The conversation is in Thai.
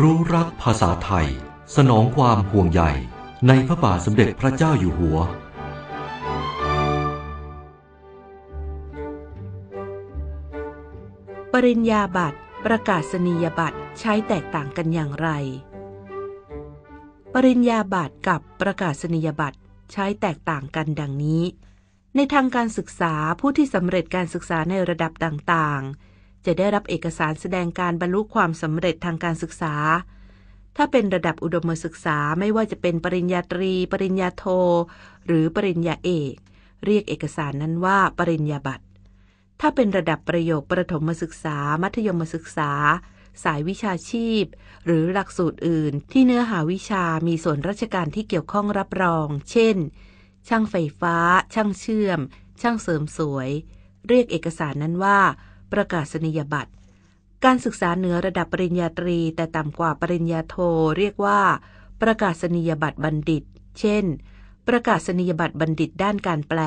รู้รักภาษาไทย สนองความห่วงใยในพระบาทสมเด็จพระเจ้าอยู่หัว ปริญญาบัตร ประกาศนียบัตรใช้แตกต่างกันอย่างไร ปริญญาบัตรกับประกาศนียบัตรใช้แตกต่างกันดังนี้ ในทางการศึกษาผู้ที่สำเร็จการศึกษาในระดับต่างๆ จะได้รับเอกสารแสดงการบรรลุความสำเร็จทางการศึกษา ถ้าเป็นระดับอุดมศึกษาไม่ว่าจะเป็นปริญญาตรี ปริญญาโท หรือปริญญาเอก เรียกเอกสารนั้นว่า ปริญญาบัตร ถ้าเป็นระดับประโยคประถมศึกษา มัธยมศึกษา สายวิชาชีพ หรือหลักสูตรอื่น ที่เนื้อหาวิชามีส่วนราชการที่เกี่ยวข้องรับรอง เช่น ช่างไฟฟ้า ช่างเชื่อม ช่างเสริมสวย เรียกเอกสารนั้นว่า ประกาศนียบัตร การศึกษาเหนือระดับปริญญาตรี แต่ต่ำกว่าปริญญาโทเรียกว่า ประกาศนียบัตรบัณฑิต เช่น ประกาศนียบัตรบัณฑิตด้านการแปล